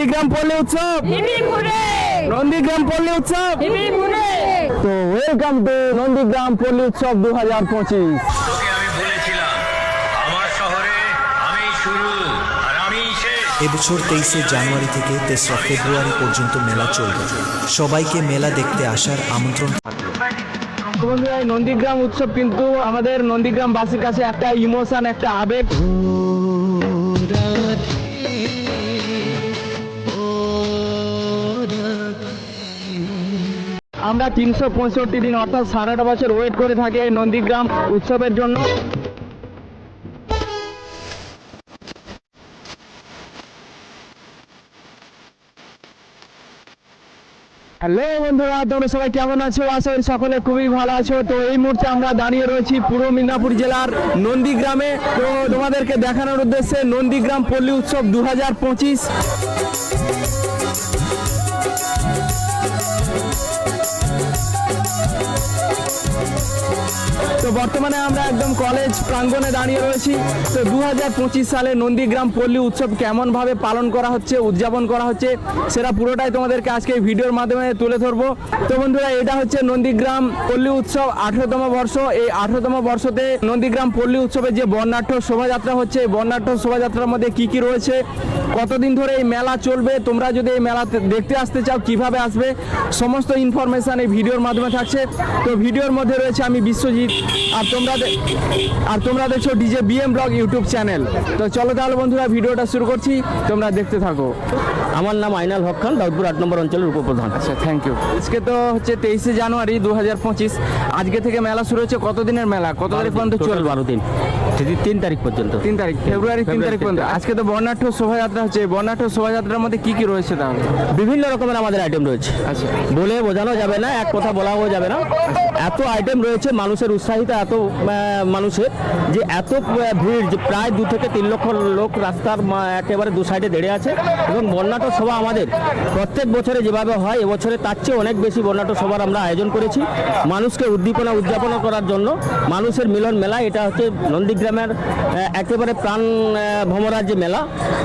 নন্দীগ্রাম পল্লী উৎসব। নন্দীগ্রাম পল্লী উৎসব। তো ওয়েলকাম টু নন্দীগ্রাম পল্লী উৎসব দু হাজার পঁচিশ। তোকে আমি বলেছিলাম আমার শহরে আমি শুরু আর আমি শেষ। এবছর তেইশে জানুয়ারি থেকে তেসরা ফেব্রুয়ারি পর্যন্ত মেলা চলবে। সবাইকে মেলা দেখতে আসার আমন্ত্রণ থাকল। তো বন্ধুরা এই নন্দীগ্রাম উৎসব কিন্তু আমাদের নন্দীগ্রাম বাসীর কাছে একটা ইমোশন একটা আবেগ। আমরা তিনশো পঁয়ষট্টি দিন, অর্থাৎ সারাটা বছর ওয়েট করে থাকি এই নন্দীগ্রাম উৎসবের জন্য। হ্যালো বন্ধুরা, তোমরা সবাই কেমন আছো? করি সকলে খুবই ভালো আছো। তো এই মুহূর্তে আমরা দাঁড়িয়ে রয়েছি পূর্ব মিদনাপুর জেলার নন্দীগ্রামে। তো তোমাদেরকে দেখানোর উদ্দেশ্যে নন্দীগ্রাম পল্লী উৎসব দু হাজার পঁচিশ। বর্তমানে আমরা একদম কলেজ প্রাঙ্গণে দাঁড়িয়ে রয়েছি। তো দু হাজার পঁচিশ সালে নন্দীগ্রাম পল্লী উৎসব কেমনভাবে পালন করা হচ্ছে, উদযাপন করা হচ্ছে, সেটা পুরোটাই তোমাদেরকে আজকে এই ভিডিওর মাধ্যমে তুলে ধরবো। তো বন্ধুরা, এটা হচ্ছে নন্দীগ্রাম পল্লী উৎসব আঠেরোতম বর্ষ। এই আঠেরোতম বর্ষতে নন্দীগ্রাম পল্লী উৎসবের যে বর্ণাঢ্য শোভাযাত্রা হচ্ছে, এই বর্ণাঢ্য শোভাযাত্রার মধ্যে কি কি রয়েছে, কতদিন ধরে এই মেলা চলবে, তোমরা যদি এই মেলা দেখতে আসতে চাও, কীভাবে আসবে, সমস্ত ইনফরমেশান এই ভিডিওর মাধ্যমে থাকছে। তো ভিডিওর মধ্যে রয়েছে আমি বিশ্বজিৎ আর তোমরা আর তোমরা দেখছ DJ BM blog YouTube channel. তো চলো তাহলে বন্ধুরা ভিডিওটা শুরু করছি। তোমরা দেখতে থাকো। আমার নাম আইনাল হক খান দাউদপুর আট নম্বর অঞ্চলের উপপ্রধান। আচ্ছা থ্যাংক ইউ আজকে তো হচ্ছে তেইশে জানুয়ারি দু হাজার পঁচিশ। আজকে থেকে মেলা শুরু হচ্ছে। কতদিনের মেলা? কত তারিখ পর্যন্ত চলবে? বারো দিন। তিন তারিখ পর্যন্ত। তিন তারিখ ফেব্রুয়ারি তিন তারিখ পর্যন্ত। আজকে তো বর্ণাঢ্য শোভাযাত্রা হচ্ছে বর্ণাঢ্য শোভাযাত্রার মধ্যে কি কি রয়েছে তাহলে? বিভিন্ন রকমের আমাদের আইটেম রয়েছে। আচ্ছা। বলে বোঝানো যাবে না এক কথা বলাও যাবে না। এত আইটেম রয়েছে মানুষের উৎসাহিত এত মানুষের যে এত ভিড় যে প্রায় দু থেকে তিন লক্ষ লোক রাস্তার একেবারে দু সাইডে দেড়ে আছে। এবং বর্ণাঢ্য সভা আমাদের প্রত্যেক বছরে যেভাবে হয় এবছরে তার চেয়ে অনেক বেশি বর্ণাঢ্য সভার আমরা আয়োজন করেছি। মানুষকে উদ্দীপনা উদযাপন করার জন্য মানুষের মিলন মেলা এটা হচ্ছে নন্দীগ্রামের আহ, একেবারে প্রাণ ভ্রমরার যে মেলা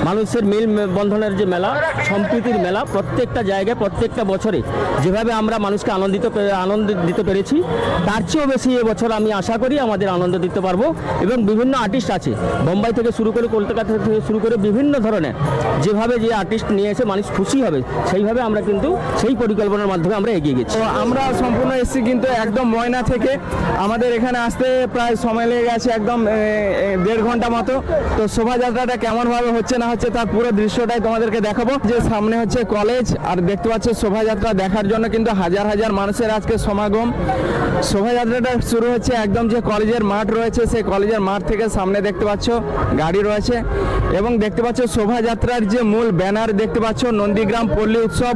মানুষের মিল বন্ধনের যে মেলা সম্প্রীতির মেলা প্রত্যেকটা জায়গায় প্রত্যেকটা বছরে যেভাবে আমরা মানুষকে আনন্দিত আনন্দ দিতে পেরেছি তার চেয়েও বেশি এবছর আমি আশা করি আমাদের আনন্দ দিতে পারব। এবং বিভিন্ন আর্টিস্ট আছে বোম্বাই থেকে শুরু করে কলকাতা থেকে শুরু করে বিভিন্ন ধরনের যেভাবে যে আর্টিস্ট নিয়ে এসে মানুষ খুশি হবে সেইভাবে আমরা কিন্তু সেই পরিকল্পনার মাধ্যমে আমরা এগিয়ে গেছি। আমরা সম্পূর্ণ এসেছি কিন্তু একদম ময়না থেকে। আমাদের এখানে আসতে প্রায় সময় লেগে গেছে একদম দেড় ঘণ্টা মতো। তো শোভাযাত্রাটা কেমন ভাবে হচ্ছে না হচ্ছে তার পুরো দৃশ্যটাই তোমাদেরকে দেখাবো। যে সামনে হচ্ছে কলেজ আর দেখতে পাচ্ছ শোভাযাত্রা দেখার জন্য কিন্তু হাজার হাজার মানুষের আজকে সমাগম। শোভাযাত্রাটা শুরু হচ্ছে একদম যে কলেজের মাঠ রয়েছে, সেই কলেজের মাঠ থেকে সামনে দেখতে পাচ্ছ গাড়ি রয়েছে। এবং দেখতে পাচ্ছ শোভাযাত্রার যে মূল ব্যানার দেখতে পাচ্ছ নন্দীগ্রাম পল্লী উৎসব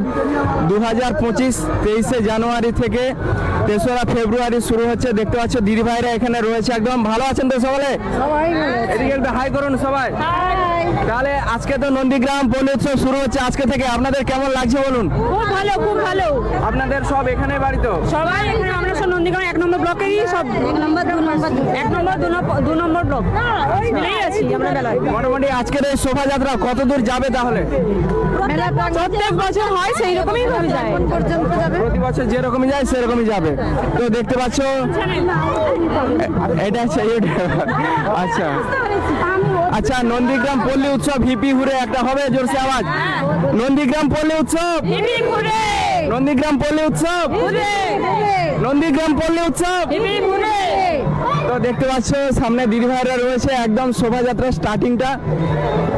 দু হাজার পঁচিশ তেইশে জানুয়ারি থেকে তেসরা ফেব্রুয়ারি শুরু হচ্ছে। দেখতে পাচ্ছ দিদি ভাইরা এখানে রয়েছে একদম। ভালো আছেন তো সকলে? এদিকে হাই করুন সবাই তাহলে আজকে তো নন্দীগ্রাম পল্লী উৎসব শুরু হচ্ছে আজকে থেকে আপনাদের কেমন লাগছে বলুন খুব ভালো খুব ভালো আপনাদের সব এখানে বাড়ি তো সবাই এখানে আমরা সব নন্দীগ্রাম এক নম্বর ব্লকেরই সব এক নম্বর দু নম্বর এক নম্বর দু নম্বর ব্লক মিলেই আছি আমরা মেলায় মোটামুটি আজকের এই শোভাযাত্রা কত দূর যাবে তাহলে প্রত্যেক বছর হয় সেই রকমই ভাবে যায় প্রতি বছর যেরকমই যায় সেরকমই যাবে তো দেখতে পাচ্ছ এটা হচ্ছে আচ্ছা। আচ্ছা নন্দীগ্রাম পল্লী উৎসব হিপি হুরে একটা হবে জোরসে আওয়াজ। নন্দীগ্রাম পল্লী উৎসব। নন্দীগ্রাম পল্লী উৎসব। নন্দীগ্রাম পল্লী উৎসব। তো দেখতে পাচ্ছ সামনে দিদি ভাইরা রয়েছে একদম শোভাযাত্রা স্টার্টিংটা।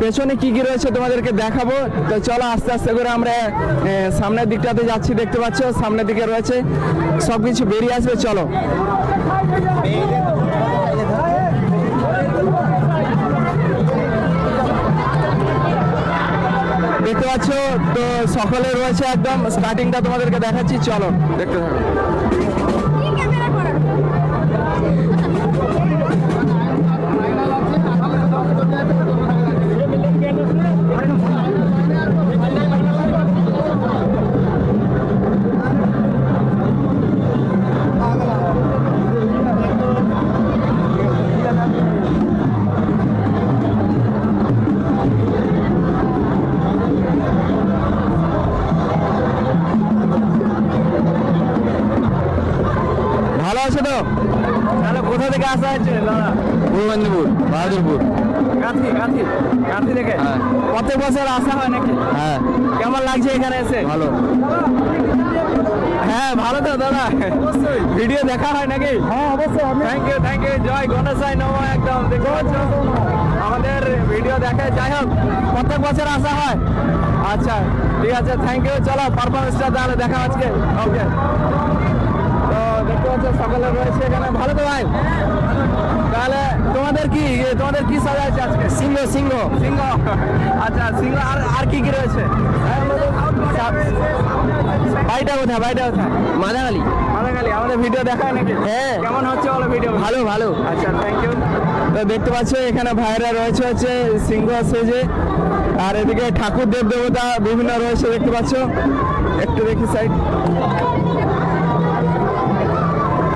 পেছনে কি কি রয়েছে তোমাদেরকে দেখাবো? তো চলো আস্তে আস্তে করে আমরা সামনের দিকটাতে যাচ্ছি দেখতে পাচ্ছ সামনের দিকে রয়েছে। সব কিছু বেরিয়ে আসবে চলো। দেখতে পাচ্ছ? তো সকলে রয়েছে একদম। স্টার্টিংটা তোমাদেরকে দেখাচ্ছি। চলো। দেখতে থাকো। থেকে আসা হয়েছে মেদিনীপুর বাহাদুরপুর। কাঁথি কাঁথি কাঁথি থেকে হ্যাঁ। প্রত্যেক বছর আসা হয় নাকি? হ্যাঁ। কেমন লাগছে এখানে এসে? ভালো। হ্যাঁ ভালো তো দাদা। ভিডিও দেখা হয় নাকি? হ্যাঁ অবশ্যই থ্যাংক ইউ থ্যাংক ইউ জয় গণেশাই নম একদম দেখতে পাচ্ছ? আমাদের ভিডিও দেখে যাই হোক প্রত্যেক বছর আসা হয়? আচ্ছা ঠিক আছে থ্যাংক ইউ চলো পারফরমেন্সটা তাহলে দেখা আজকে ওকে দেখতে পাচ্ছ সকালে রয়েছে এখানে। ভালো তো ভাই? তাহলে তোমাদের কি তোমাদের কি সাজা আছে আজকে? সিংহ সিংহ। সিংহ? আচ্ছা সিংহ আর আর কি কি রয়েছে? বাড়িটা কোথায়? বাড়িটা কোথায়? মাদাগালি। মাদাখালি আমাদের ভিডিও দেখায় নাকি? হ্যাঁ। কেমন হচ্ছে বলো ভিডিও ভালো ভালো। আচ্ছা থ্যাংক ইউ তো দেখতে পাচ্ছ এখানে ভাইরা রয়েছে হচ্ছে সিংহ সেজে। আর এদিকে ঠাকুর দেব দেবতা বিভিন্ন রয়েছে দেখতে পাচ্ছ। একটু দেখি সাইড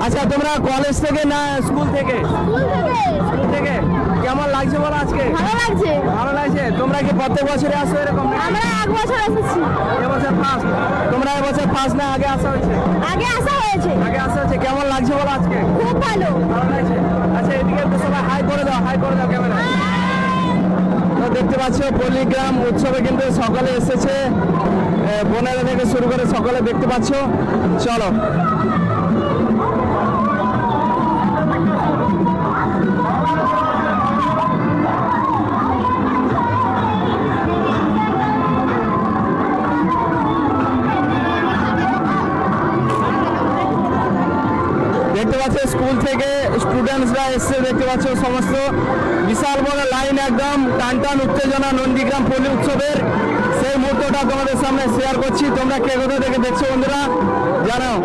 আচ্ছা তোমরা কলেজ থেকে না স্কুল থেকে? স্কুল থেকে। কেমন লাগছে বলো আজকে? ভালো লাগছে। ভালো লাগছে? তোমরা কি প্রত্যেক বছরে আসো এরকম? আমরা এক বছর এসেছি। এবছর ফার্স্ট তোমরা এবছর ফার্স্ট না আগে আসা হয়েছে? আগে আসা হয়েছে। আগে আসা হয়েছে। কেমন লাগছে বলো আজকে? খুব ভালো। ভালো লাগছে। আচ্ছা এদিকে একটু সবাই হাই করে দাও হাই করে দাও ক্যামেরা তো দেখতে পাচ্ছ পল্লীগ্রাম উৎসবে কিন্তু সকলে এসেছে। বোনেরা থেকে শুরু করে সকলে দেখতে পাচ্ছ। চলো। পাচ্ছ স্কুল থেকে। স্টুডেন্টসরা এসছে, দেখতে পাচ্ছ সমস্ত। বিশাল বড় লাইন একদম। টান টান উত্তেজনা, নন্দীগ্রাম পল্লী উৎসবের। সেই মুহূর্তটা তোমাদের সামনে শেয়ার করছি। তোমরা কে কোথা থেকে দেখছ বন্ধুরা? জানাও।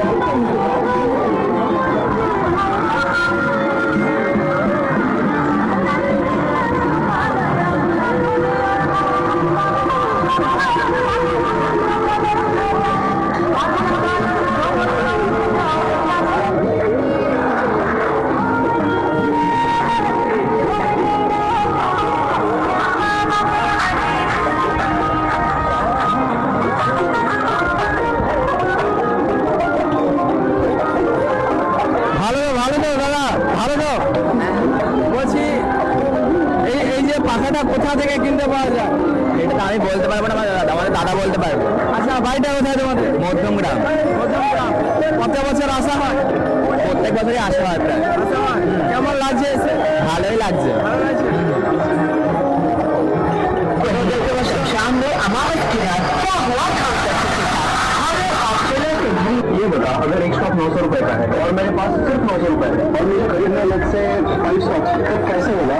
কত বছর আসা হয় প্রত্যেক বছরই আসা হয় প্রায় আসা হয় কেমন লাগছে এসে ভালোই লাগছে ভালো লাগছে सामने हमारे खिलाफ क्या हुआ था हमें ऑस्ट्रेलिया से ये बता अगर एक स्टॉक नौ सौ रुपए का है और मेरे पास सिर्फ नौ सौ रुपए है और मुझे खरीदना अलग से फाइव स्टॉक तो कैसे होगा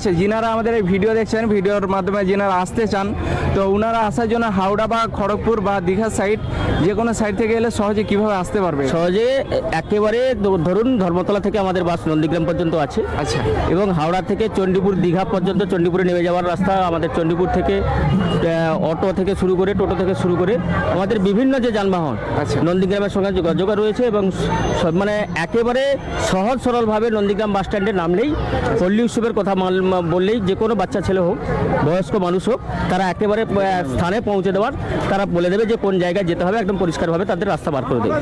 আচ্ছা যিনারা আমাদের এই ভিডিও দেখছেন ভিডিওর মাধ্যমে যিনারা আসতে চান তো ওনারা আসার জন্য হাওড়া বা খড়গপুর বা দীঘা সাইড যে কোনো সাইড থেকে এলে সহজে কীভাবে আসতে পারবে? সহজে একেবারে ধরুন ধর্মতলা থেকে আমাদের বাস নন্দীগ্রাম পর্যন্ত আছে। আচ্ছা। এবং হাওড়া থেকে চণ্ডীপুর দীঘা পর্যন্ত চণ্ডীপুরে নেমে যাওয়ার রাস্তা আমাদের চণ্ডীপুর থেকে অটো থেকে শুরু করে টোটো থেকে শুরু করে আমাদের বিভিন্ন যে যানবাহন আচ্ছা। নন্দীগ্রামের সঙ্গে যোগাযোগ রয়েছে এবং মানে একেবারে সহজ সরলভাবে নন্দীগ্রাম বাস স্ট্যান্ডে নামলেই পল্লী উৎসবের কথা বললেই যে কোনো বাচ্চা ছেলে হোক, বয়স্ক মানুষ হোক, তারা একেবারে স্থানে পৌঁছে দেওয়ার, তারা বলে দেবে যে কোন জায়গায় যেতে হবে, একদম পরিষ্কারভাবে তাদের রাস্তা বার করে দেবে।